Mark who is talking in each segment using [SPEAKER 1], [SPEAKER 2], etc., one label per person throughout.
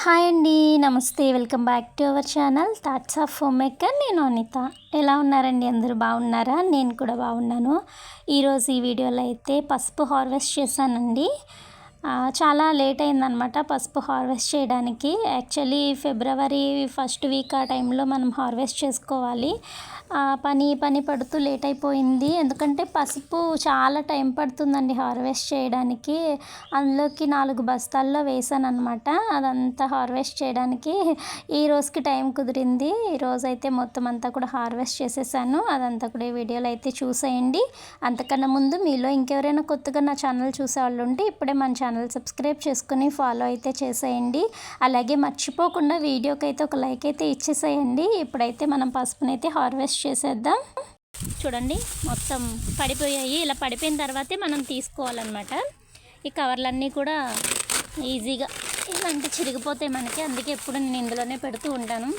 [SPEAKER 1] Hi అండి నమస్తే. Welcome back to our channel thoughts of home maker. నేను అనిత. ఎలా ఉన్నారండి? అందరూ బాగున్నారా? నేను కూడా బాగున్నాను. ఈరోజు ఈ వీడియోలో అయితే పసుపు హార్వెస్ట్ చేశానండి. చాలా లేట్ అయిందనమాట పసుపు హార్వెస్ట్ చేయడానికి. యాక్చువల్లీ ఫిబ్రవరి ఫస్ట్ వీక్ ఆ టైంలో మనం హార్వెస్ట్ చేసుకోవాలి. పని పని పడుతూ లేట్ అయిపోయింది. ఎందుకంటే పసుపు చాలా టైం పడుతుందండి హార్వెస్ట్ చేయడానికి. అందులోకి నాలుగు బస్తాల్లో వేసాను అనమాట అదంతా హార్వెస్ట్ చేయడానికి ఈ రోజుకి టైం కుదిరింది. ఈ అయితే మొత్తం అంతా కూడా హార్వెస్ట్ చేసేసాను. అదంతా కూడా ఈ వీడియోలో అయితే చూసేయండి. అంతకన్నా ముందు మీలో ఇంకెవరైనా కొత్తగా నా ఛానల్ చూసే వాళ్ళు ఉంటే ఇప్పుడే మన ఛానల్ సబ్స్క్రైబ్ చేసుకుని ఫాలో అయితే చేసేయండి. అలాగే మర్చిపోకుండా వీడియోకి అయితే ఒక లైక్ అయితే ఇచ్చేసేయండి. ఇప్పుడైతే మనం పసుపునైతే హార్వెస్ట్ చేసేద్దాం. చూడండి మొత్తం పడిపోయాయి. ఇలా పడిపోయిన తర్వాతే మనం తీసుకోవాలన్నమాట. ఈ కవర్లన్నీ కూడా ఈజీగా ఇలాంటి చిరిగిపోతాయి మనకి. అందుకే ఎప్పుడు నేను ఇందులోనే పెడుతూ ఉంటాను.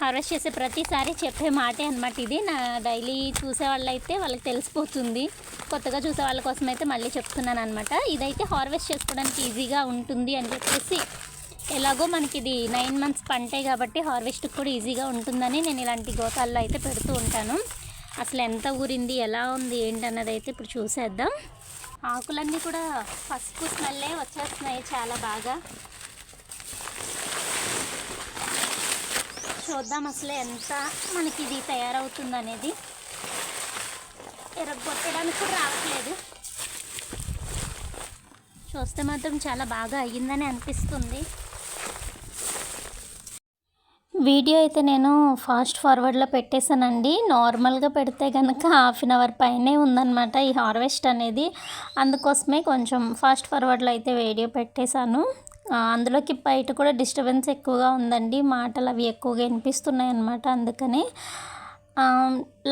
[SPEAKER 1] హార్వెస్ట్ చేసే ప్రతిసారి చెప్పే మాటే అనమాట ఇది. నా డైలీ చూసే వాళ్ళైతే వాళ్ళకి తెలిసిపోతుంది. కొత్తగా చూసే వాళ్ళ కోసం అయితే మళ్ళీ చెప్తున్నాను అనమాట ఇదైతే హార్వెస్ట్ చేసుకోవడానికి ఈజీగా ఉంటుంది అని చెప్పేసి ఎలాగో మనకి ఇది నైన్ మంత్స్ పంటే కాబట్టి హార్వెస్ట్కి కూడా ఈజీగా ఉంటుందని నేను ఇలాంటి గోతాల్లో అయితే పెడుతూ ఉంటాను. అసలు ఎంత ఊరింది ఎలా ఉంది ఏంటన్నది అయితే ఇప్పుడు చూసేద్దాం. ఆకులన్నీ కూడా పసుపు స్మెల్లే వచ్చేస్తున్నాయి చాలా బాగా. చూద్దాం అసలు ఎంత మనకి ఇది తయారవుతుంది అనేది ఎరగొట్టడానికి కూడా రావట్లేదు. చూస్తే మాత్రం చాలా బాగా అయ్యిందని అనిపిస్తుంది. వీడియో అయితే నేను ఫాస్ట్ ఫార్వర్డ్లో పెట్టేశానండి. నార్మల్గా పెడితే కనుక హాఫ్ అన్ అవర్ పైనే ఉందన్నమాట ఈ హార్వెస్ట్ అనేది. అందుకోసమే కొంచెం ఫాస్ట్ ఫార్వర్డ్లో అయితే వీడియో పెట్టేశాను. అందులోకి బయట కూడా డిస్టర్బెన్స్ ఎక్కువగా ఉందండి. మాటలు అవి ఎక్కువగా వినిపిస్తున్నాయి అన్నమాట అందుకని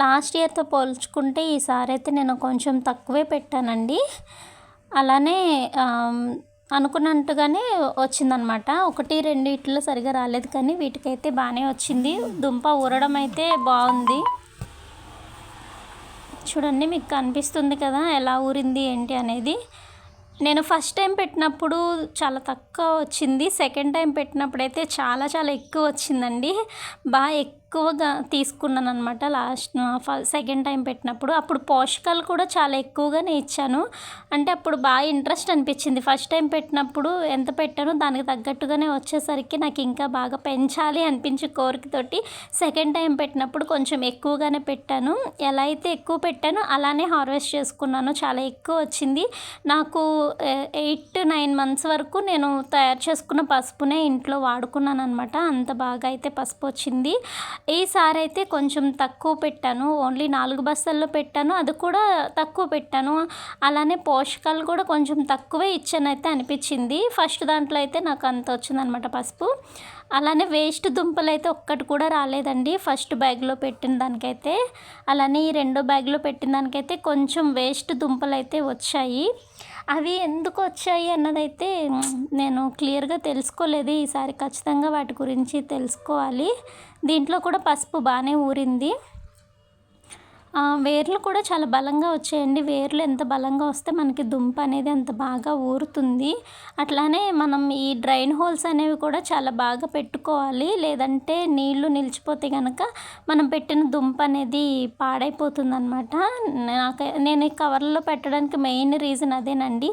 [SPEAKER 1] లాస్ట్ ఇయర్తో పోల్చుకుంటే ఈసారి అయితే నేను కొంచెం తక్కువే పెట్టానండి. అలానే అనుకున్నట్టుగానే వచ్చిందనమాట. ఒకటి రెండు ఇట్లో సరిగా రాలేదు కానీ వీటికైతే బాగానే వచ్చింది. దుంప ఊరడం అయితే బాగుంది చూడండి మీకు కనిపిస్తుంది కదా ఎలా ఊరింది ఏంటి అనేది. నేను ఫస్ట్ టైం పెట్టినప్పుడు చాలా తక్కువ వచ్చింది. సెకండ్ టైం పెట్టినప్పుడు అయితే చాలా చాలా ఎక్కువ వచ్చిందండి. బాగా ఎక్కువగా తీసుకున్నాను అనమాట లాస్ట్ సెకండ్ టైం పెట్టినప్పుడు. అప్పుడు పోషకాలు కూడా చాలా ఎక్కువగానే ఇచ్చాను అంటే అప్పుడు బాగా ఇంట్రెస్ట్ అనిపించింది. ఫస్ట్ టైం పెట్టినప్పుడు ఎంత పెట్టానో దానికి తగ్గట్టుగానే వచ్చేసరికి నాకు ఇంకా బాగా పెంచాలి అనిపించే కోరికతోటి సెకండ్ టైం పెట్టినప్పుడు కొంచెం ఎక్కువగానే పెట్టాను. ఎలా అయితే ఎక్కువ పెట్టానో అలానే హార్వెస్ట్ చేసుకున్నాను. చాలా ఎక్కువ వచ్చింది. నాకు ఎయిట్ నైన్ మంత్స్ వరకు నేను తయారు చేసుకున్న పసుపునే ఇంట్లో వాడుకున్నాను అనమాట అంత బాగా అయితే పసుపు వచ్చింది. ఈసారి అయితే కొంచెం తక్కువ పెట్టాను. ఓన్లీ నాలుగు బస్తాల్లో పెట్టాను. అది కూడా తక్కువ పెట్టాను. అలానే పోషకాలు కూడా కొంచెం తక్కువే ఇచ్చానైతే అనిపించింది. ఫస్ట్ దాంట్లో అయితే నాకు అంత వచ్చిందనమాట పసుపు. అలానే వేస్ట్ దుంపలు అయితే ఒక్కటి కూడా రాలేదండి. ఫస్ట్ బ్యాగ్లో పెట్టిన దానికైతే. అలానే ఈ రెండో బ్యాగ్లో పెట్టిన దానికైతే కొంచెం వేస్ట్ దుంపలు అయితే వచ్చాయి. అవి ఎందుకు వచ్చాయి అన్నదైతే నేను క్లియర్గా తెలుసుకోలేదు. ఈసారి ఖచ్చితంగా వాటి గురించి తెలుసుకోవాలి. దీంట్లో కూడా పసుపు బాగానే ఊరింది. వేర్లు కూడా చాలా బలంగా వచ్చాయండి. వేర్లు ఎంత బలంగా వస్తే మనకి దుంప అనేది అంత బాగా ఊరుతుంది. అట్లానే మనం ఈ డ్రైన్ హోల్స్ అనేవి కూడా చాలా బాగా పెట్టుకోవాలి. లేదంటే నీళ్ళు నిలిచిపోతే కనుక మనం పెట్టిన దుంప అనేది పాడైపోతుంది అనమాట నాకు నేను ఈ కవర్లో పెట్టడానికి మెయిన్ రీజన్ అదేనండి.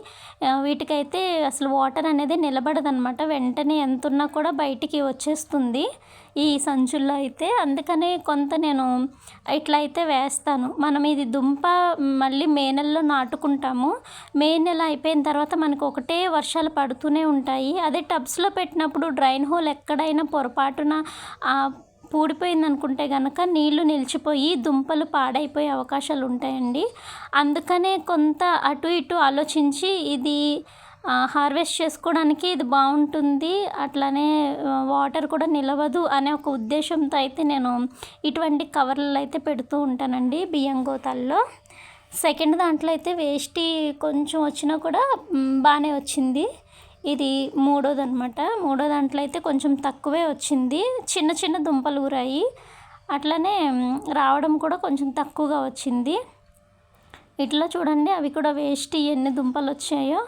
[SPEAKER 1] వీటికైతే అసలు వాటర్ అనేది నిలబడదనమాట వెంటనే ఎంత ఉన్నా కూడా బయటికి వచ్చేస్తుంది. ఈ సంచుల్లో అయితే అందుకనే కొంత నేను ఇట్లా అయితే వేస్తాను. మనం ఇది దుంప మళ్ళీ మే నెలలో నాటుకుంటాము. మే నెల అయిపోయిన తర్వాత మనకు ఒకటే వర్షాలు పడుతూనే ఉంటాయి. అదే టబ్స్లో పెట్టినప్పుడు డ్రైన్ హోల్ ఎక్కడైనా పొరపాటున పూడిపోయింది అనుకుంటే కనుక నీళ్ళు నిలిచిపోయి దుంపలు పాడైపోయే అవకాశాలు ఉంటాయండి. అందుకనే కొంత అటు ఇటు ఆలోచించి ఇది హార్వెస్ట్ చేసుకోవడానికి ఇది బాగుంటుంది. అట్లానే వాటర్ కూడా నిలవదు అనే ఒక ఉద్దేశంతో అయితే నేను ఇటువంటి కవర్లు అయితే పెడుతూ ఉంటానండి బియ్యం గోతాల్లో. సెకండ్ దాంట్లో అయితే వేస్టీ కొంచెం వచ్చినా కూడా బాగానే వచ్చింది. ఇది మూడోది అనమాట మూడో దాంట్లో అయితే కొంచెం తక్కువే వచ్చింది. చిన్న చిన్న దుంపలు ఊరాయి. అట్లనే రావడం కూడా కొంచెం తక్కువగా వచ్చింది. ఇట్లా చూడండి అవి కూడా వేస్ట్ ఎన్ని దుంపలు వచ్చాయో.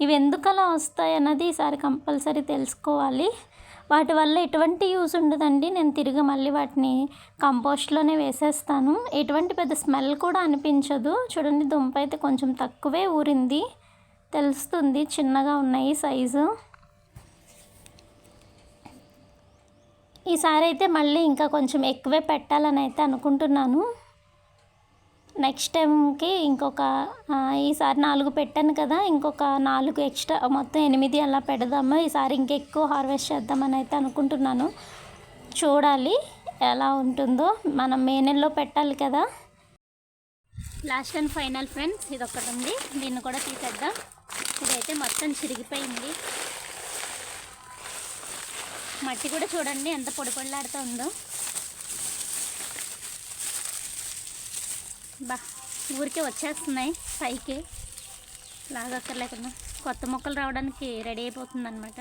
[SPEAKER 1] ఇవి ఎందుకు అలా వస్తాయి అన్నది ఈసారి కంపల్సరీ తెలుసుకోవాలి. వాటి వల్ల ఎటువంటి యూస్ ఉండదండి. నేను తిరిగి మళ్ళీ వాటిని కంపోస్ట్లోనే వేసేస్తాను. ఎటువంటి పెద్ద స్మెల్ కూడా అనిపించదు. చూడండి దుంప అయితే కొంచెం తక్కువే ఊరింది. తెలుస్తుంది చిన్నగా ఉన్నాయి సైజు. ఈసారి అయితే మళ్ళీ ఇంకా కొంచెం ఎక్కువే పెట్టాలని అయితే అనుకుంటున్నాను. నెక్స్ట్ టైంకి ఇంకొక ఈసారి నాలుగు పెట్టాను కదా ఇంకొక నాలుగు ఎక్స్ట్రా మొత్తం ఎనిమిది అలా పెడదాము. ఈసారి ఇంకెక్కువ హార్వెస్ట్ చేద్దామని అయితే అనుకుంటున్నాను. చూడాలి ఎలా ఉంటుందో. మనం మే నెలలో పెట్టాలి కదా. లాస్ట్ అండ్ ఫైనల్ ఫ్రెండ్స్ ఇది ఒకటి ఉంది. దీన్ని కూడా తీసేద్దాం. ఇదైతే మొత్తం చిరిగిపోయింది. మట్టి కూడా చూడండి ఎంత పొడి పొడిలాడుతూ ఉందో బా ఊరికే వచ్చేస్తున్నాయి పైకి. లాగక్కర్లేకుండా కొత్త మొక్కలు రావడానికి రెడీ అయిపోతుంది అనమాట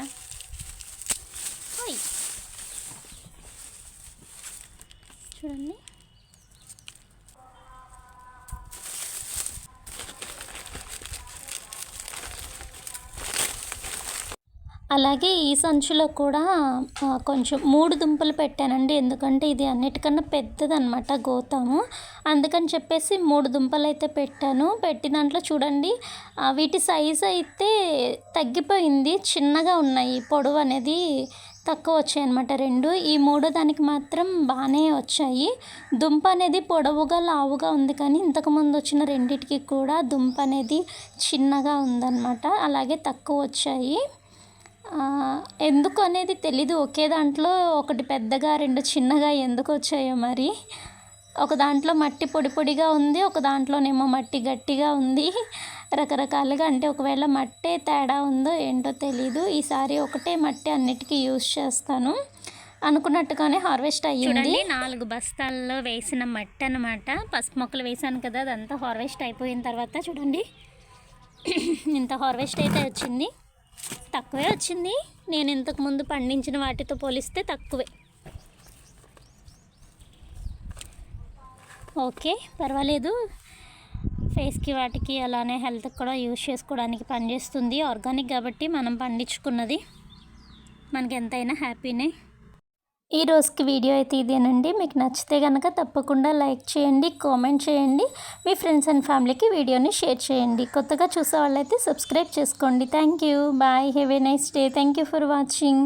[SPEAKER 1] చూడండి. అలాగే ఈ సంచిలో కూడా కొంచెం మూడు దుంపలు పెట్టానండి. ఎందుకంటే ఇది అన్నిటికన్నా పెద్దదనమాట గోతాము. అందుకని చెప్పేసి మూడు దుంపలు అయితే పెట్టాను. పెట్టి దాంట్లో చూడండి వీటి సైజు అయితే తగ్గిపోయింది. చిన్నగా ఉన్నాయి. పొడవు అనేది తక్కువ వచ్చాయి అనమాట రెండు. ఈ మూడో దానికి మాత్రం బాగానే వచ్చాయి. దుంప అనేది పొడవుగా లావుగా ఉంది కానీ ఇంతకుముందు వచ్చిన రెండిటికి కూడా దుంప అనేది చిన్నగా ఉందన్నమాట. అలాగే తక్కువ వచ్చాయి. ఎందుకు అనేది తెలీదు. ఒకే దాంట్లో ఒకటి పెద్దగా రెండు చిన్నగా ఎందుకు వచ్చాయో మరి. ఒక దాంట్లో మట్టి పొడి పొడిగా ఉంది ఒక దాంట్లోనేమో మట్టి గట్టిగా ఉంది. రకరకాలుగా అంటే ఒకవేళ మట్టే తేడా ఉందో ఏంటో తెలీదు. ఈసారి ఒకటే మట్టి అన్నిటికీ యూజ్ చేస్తాను. అనుకున్నట్టుగానే హార్వెస్ట్ అయ్యింది. నాలుగు బస్తాల్లో వేసిన మట్టి అనమాట పసుపు మొక్కలు వేసాను కదా అదంతా హార్వెస్ట్ అయిపోయిన తర్వాత చూడండి. ఇంత హార్వెస్ట్ అయితే వచ్చింది. తక్కువే వచ్చింది. నేను ఇంతకుముందు పండించిన వాటితో పోలిస్తే తక్కువే. ఓకే పర్వాలేదు. ఫేస్కి వాటికి అలానే హెల్త్కి కూడా యూజ్ చేసుకోవడానికి పనిచేస్తుంది. ఆర్గానిక్ కాబట్టి మనం పండించుకున్నది. మనకి ఎంతైనా హ్యాపీనే. ఈ రోజుకి వీడియో అయితే ఇదేనండి. మీకు నచ్చితే కనుక తప్పకుండా లైక్ చేయండి కామెంట్ చేయండి మీ ఫ్రెండ్స్ అండ్ ఫ్యామిలీకి వీడియోని షేర్ చేయండి. కొత్తగా చూసే వాళ్ళైతే సబ్స్క్రైబ్ చేసుకోండి. Thank you. Bye. Have a nice day. Thank you for watching.